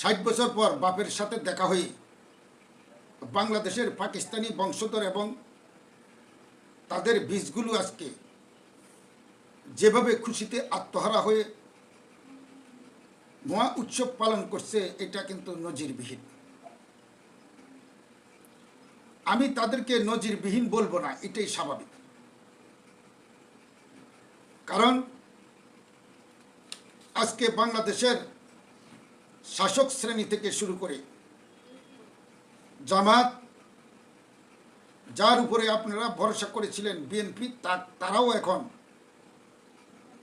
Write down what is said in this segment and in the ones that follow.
ষাট বছর পর বাপের সাথে দেখা হয়ে বাংলাদেশের পাকিস্তানি বংশধর এবং তাদের বীজগুলো আজকে যেভাবে খুশিতে আত্মহারা হয়ে মহা উৎসব পালন করছে, এটা কিন্তু নজিরবিহীন। আমি তাদেরকে নজিরবিহীন বলব না, এটাই স্বাভাবিক। কারণ আজকে বাংলাদেশের শাসক শ্রেণি থেকে শুরু করে জামাত, যার উপরে আপনারা ভরসা করেছিলেন বিএনপি তারাও এখন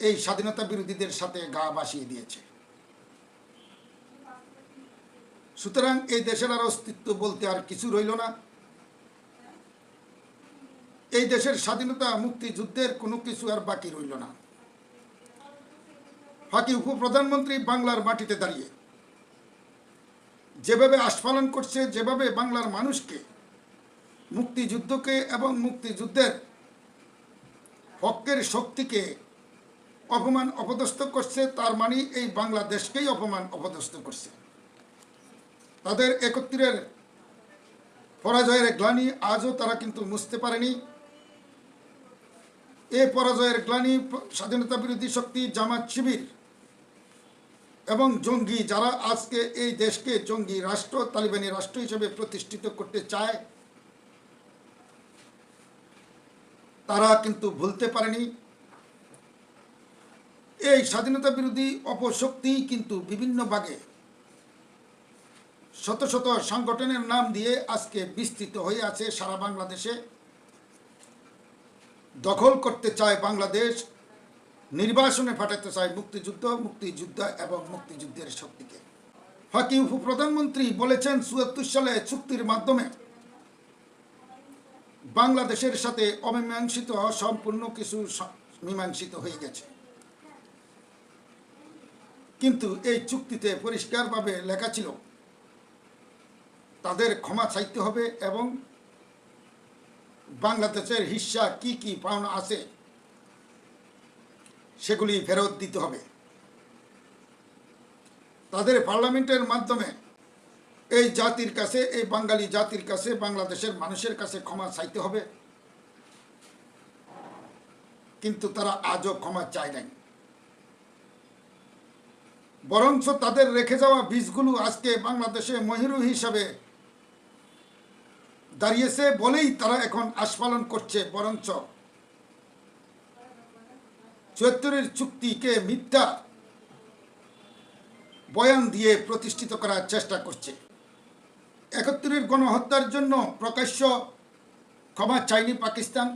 এই স্বাধীনতা বিরোধীদের সাথে গা বাসিয়ে দিয়েছে। সুতরাং এই দেশের আর অস্তিত্ব বলতে আর কিছু রইল না। এই দেশের স্বাধীনতা মুক্তিযুদ্ধের কোনো কিছু আর বাকি রইল না। ফাঁকি উপপ্রধানমন্ত্রী বাংলার মাটিতে দাঁড়িয়ে যেভাবে আস্ফালন করছে, যেভাবে বাংলার মানুষকে মুক্তিযুদ্ধকে এবং মুক্তিযুদ্ধের পক্ষের শক্তিকে অপমান অপদস্থ করছে, তার মানে এই বাংলাদেশকেই অপমান অপদস্থ করছে। তাদের একত্রের পরাজয়ের গ্লানি আজও তারা কিন্তু মুছতে পারেনি। এ পরাজয়ের গ্লানি স্বাধীনতা বিরোধী শক্তি জামাত শিবির এবং জঙ্গি যারা আজকে এই দেশকে জঙ্গি রাষ্ট্র, তালিবানি রাষ্ট্র হিসেবে প্রতিষ্ঠিত করতে চায়, তারা কিন্তু ভুলতে পারেনি। এই স্বাধীনতা বিরোধী অপশক্তি কিন্তু বিভিন্ন ভাগে শত শত সংগঠনের নাম দিয়ে আজকে বিস্তৃত হয়ে আছে সারা বাংলাদেশে। দখল করতে চায় বাংলাদেশ নির্বাসনে পাঠাতে চায় মুক্তিযুদ্ধ মুক্তিযুদ্ধ এবং মুক্তিযুদ্ধের শক্তিকে। ফাঁকি উপপ্রধানমন্ত্রী বলেছেন, চুয়াত্তর সালে চুক্তির মাধ্যমে বাংলাদেশের সাথে অমীমাংসিত সম্পূর্ণ কিছু মীমাংসিত হয়ে গেছে। কিন্তু এই চুক্তিতে পরিষ্কারভাবে লেখা ছিল, তাদের ক্ষমা চাইতে হবে এবং বাংলাদেশের হিস্সা কি কি পাওনা আছে সেগুলি ফেরত দিতে হবে। তাদের পার্লামেন্টের মাধ্যমে এই জাতির কাছে, এই বাঙালি জাতির কাছে, বাংলাদেশের মানুষের কাছে ক্ষমা চাইতে হবে। কিন্তু তারা আজও ক্ষমা চায় নাই। বরঞ্চ তাদের রেখে যাওয়া বীজগুলো আজকে বাংলাদেশে মহিরু হিসাবে দাঁড়িয়েছে বলেই তারা এখন আস্ফালন করছে। বরঞ্চ চুয়াত্তরের চুক্তিকে মিথ্যা বয়ান দিয়ে প্রতিষ্ঠিত করার চেষ্টা করছে। একাত্তরের গণহত্যার জন্য প্রকাশ্য ক্ষমা চায়নি পাকিস্তান।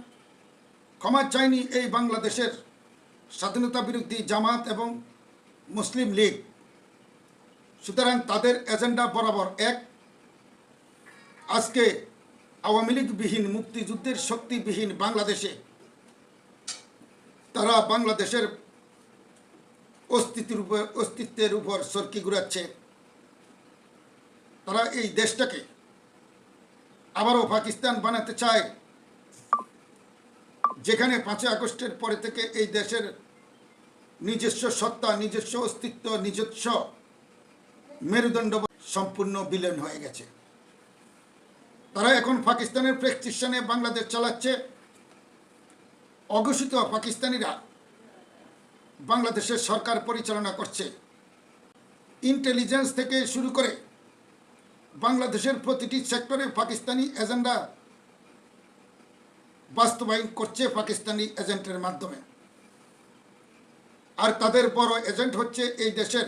ক্ষমা চায়নি এই বাংলাদেশের স্বাধীনতা বিরোধী জামাত এবং মুসলিম লীগ। সুতরাং তাদের এজেন্ডা বরাবর এক। আজকে আওয়ামী লীগবিহীন মুক্তিযুদ্ধের শক্তিবিহীন বাংলাদেশে তারা বাংলাদেশের অস্তিত্বের উপর অস্তিত্বের উপর সরকি ঘুরাচ্ছে। তারা এই দেশটাকে আবারও পাকিস্তান বানাতে চায়। যেখানে পাঁচই আগস্টের পরে থেকে এই দেশের নিজস্ব সত্তা, নিজস্ব অস্তিত্ব, নিজস্ব মেরুদণ্ড সম্পূর্ণ বিলীন হয়ে গেছে। তারা এখন পাকিস্তানের প্রেসক্রিপশনে বাংলাদেশ চালাচ্ছে। অঘোষিত পাকিস্তানিরা বাংলাদেশের সরকার পরিচালনা করছে। ইন্টেলিজেন্স থেকে শুরু করে বাংলাদেশের প্রতিটি সেক্টরে পাকিস্তানি এজেন্ডা বাস্তবায়ন করছে পাকিস্তানি এজেন্টের মাধ্যমে। আর তাদের বড় এজেন্ট হচ্ছে এই দেশের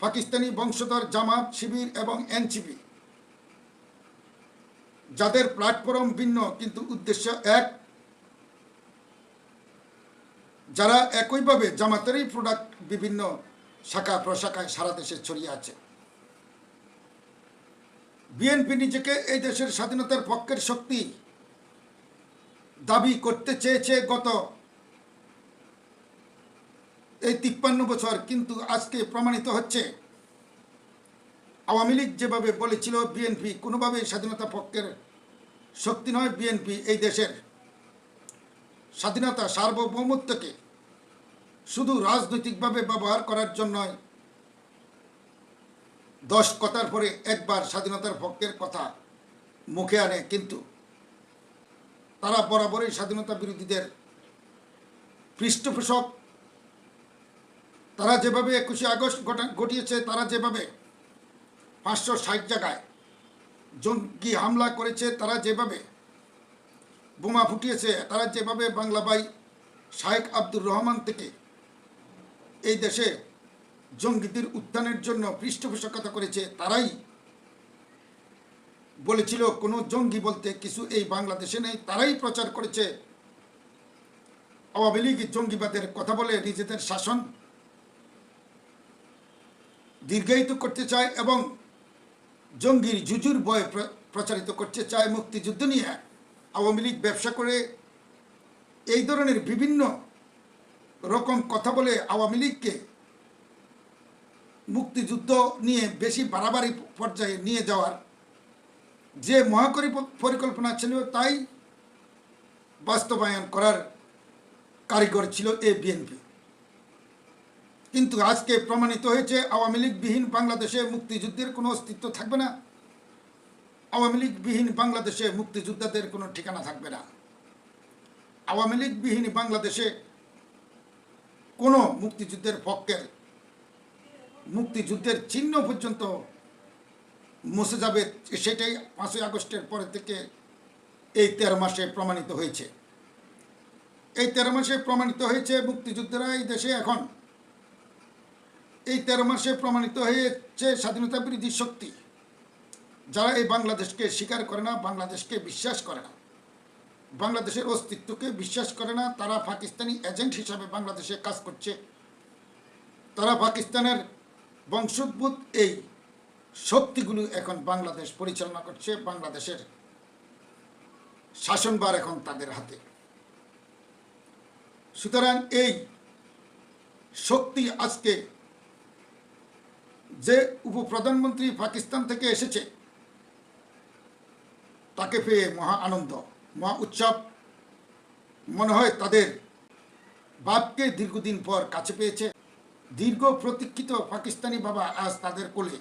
পাকিস্তানি বংশধর জামাত শিবির এবং এনসিপি। যাদের প্ল্যাটফর্ম ভিন্ন, কিন্তু উদ্দেশ্য এক যারা একইভাবে জামাতেরই প্রোডাক্ট বিভিন্ন শাখা, প্রশাখায় সারা দেশে ছড়িয়ে আছে। বিএনপি নিজেকে এই দেশের স্বাধীনতার পক্ষের শক্তি দাবি করতে চেয়েছে গত এই তিপ্পান্ন বছর, কিন্তু আজকে প্রমাণিত হচ্ছে। আওয়ামী লীগ যেভাবে বলেছিল বিএনপি কোনোভাবেই স্বাধীনতা পক্ষের শক্তি নয়। বিএনপি এই দেশের স্বাধীনতা সার্বভৌমত্বকে শুধু রাজনৈতিকভাবে ব্যবহার করার জন্যই দশ কথার পরে একবার স্বাধীনতার পক্ষের কথা মুখে আনে, কিন্তু তারা বরাবরই স্বাধীনতা বিরোধীদের পৃষ্ঠপোষক। তারা যেভাবে একুশে আগস্ট ঘটা- ঘটিয়েছে, তারা যেভাবে পাঁচশো ষাট জায়গায় জঙ্গি হামলা করেছে, তারা যেভাবে বোমা ফুটিয়েছে। তারা যেভাবে বাংলা ভাই শায়েক আব্দুর রহমান থেকে এই দেশে জঙ্গিদের উত্থানের জন্য পৃষ্ঠপোষকতা করেছে, তারাই বলেছিল কোনো জঙ্গি বলতে কিছু এই বাংলাদেশে নেই। তারাই প্রচার করেছে। আওয়ামী লীগ জঙ্গিবাদের কথা বলে নিজেদের শাসন দীর্ঘায়িত করতে চায় এবং জঙ্গির জুজুর বয় প্র- প্রচারিত করতে চায় মুক্তিযুদ্ধ নিয়ে। আওয়ামী লীগ ব্যবসা করে এই ধরনের বিভিন্ন রকম কথা বলে আওয়ামী লীগকে মুক্তিযুদ্ধ নিয়ে বেশি বাড়াবাড়ি পর্যায়ে নিয়ে যাওয়ার যে মহাকরি পরিকল্পনা ছিল, তাই বাস্তবায়ন করার কারিগর ছিল এ বিএনপি। কিন্তু আজকে প্রমাণিত হয়েছে, আওয়ামী লীগবিহীন বাংলাদেশে মুক্তিযুদ্ধের কোনো অস্তিত্ব থাকবে না। আওয়ামী লীগবিহীন বাংলাদেশে মুক্তিযোদ্ধাদের কোনো ঠিকানা থাকবে না। আওয়ামী লীগবিহীন বাংলাদেশে কোনো মুক্তিযুদ্ধের পক্ষের মুক্তিযুদ্ধের চিহ্ন পর্যন্ত মুছে যাবে সেটাই পাঁচই আগস্টের পরে থেকে এই তেরো মাসে প্রমাণিত হয়েছে। এই তেরো মাসে প্রমাণিত হয়েছে মুক্তিযুদ্ধেরা এই দেশে এখন। এই তেরো মাসে প্রমাণিত হয়েছে স্বাধীনতা বিরোধী শক্তি। যারা এই বাংলাদেশকে স্বীকার করে না, বাংলাদেশকে বিশ্বাস করে না, বাংলাদেশের অস্তিত্বকে বিশ্বাস করে না, তারা পাকিস্তানি এজেন্ট হিসাবে বাংলাদেশে কাজ করছে। তারা পাকিস্তানের বংশোদ্ভূত এই শক্তিগুলো এখন বাংলাদেশ পরিচালনা করছে, বাংলাদেশের শাসনবার এখন তাদের হাতে। সুতরাং এই শক্তি আজকে যে উপপ্রধানমন্ত্রী পাকিস্তান থেকে এসেছে তাকে পেয়ে মহা আনন্দ, মহা উৎসব মনে হয় তাদের বাপকে দীর্ঘদিন পর কাছে পেয়েছে। দীর্ঘ প্রতীক্ষিত পাকিস্তানি বাবা আজ তাদের কোলে।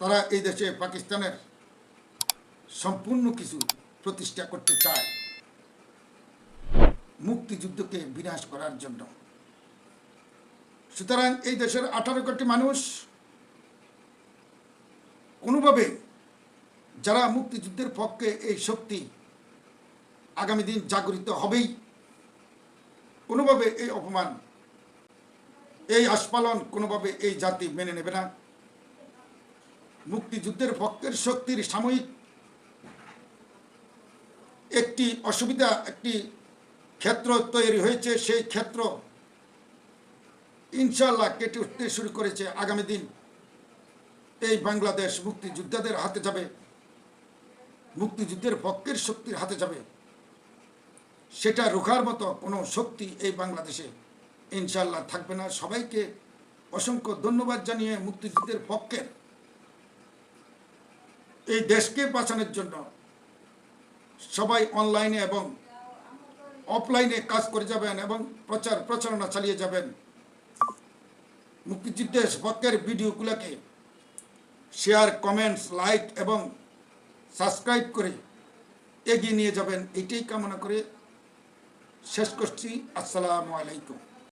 তারা এই দেশে পাকিস্তানের সম্পূর্ণ কিছু প্রতিষ্ঠা করতে চায়। মুক্তিযুদ্ধকে বিনাশ করার জন্য। সুতরাং এই দেশের আঠারো কোটি মানুষ কোনোভাবে যারা মুক্তিযুদ্ধের পক্ষে এই শক্তি আগামী দিন জাগরিত হবেই, কোনোভাবে এই অপমান, এই আস্পালন কোনোভাবে এই জাতি মেনে নেবে না। মুক্তিযুদ্ধের পক্ষের শক্তির সাময়িক একটি অসুবিধা, একটি ক্ষেত্র তৈরি হয়েছে, সেই ক্ষেত্র ইনশাল্লাহ কেটে উঠতে শুরু করেছে আগামী দিন। এই বাংলাদেশ মুক্তিযোদ্ধাদের হাতে যাবে। মুক্তিযুদ্ধের পক্ষের শক্তির হাতে যাবে। সেটা রোখার মতো কোনো শক্তি এই বাংলাদেশে ইনশাল্লাহ থাকবে না। সবাইকে অসংখ্য ধন্যবাদ জানিয়ে মুক্তিযুদ্ধের পক্ষের এই দেশকে বাঁচানোর জন্য সবাই অনলাইনে এবং অফলাইনে কাজ করে যাবেন এবং প্রচার প্রচারণা চালিয়ে যাবেন। মুক্তিযুদ্ধের পক্ষের ভিডিওগুলোকে শেয়ার, কমেন্টস, লাইক এবং সাবস্ক্রাইব করে এগিয়ে নিয়ে যাবেন এটাই কামনা করে শেষ করছি। আসসালামু আলাইকুম।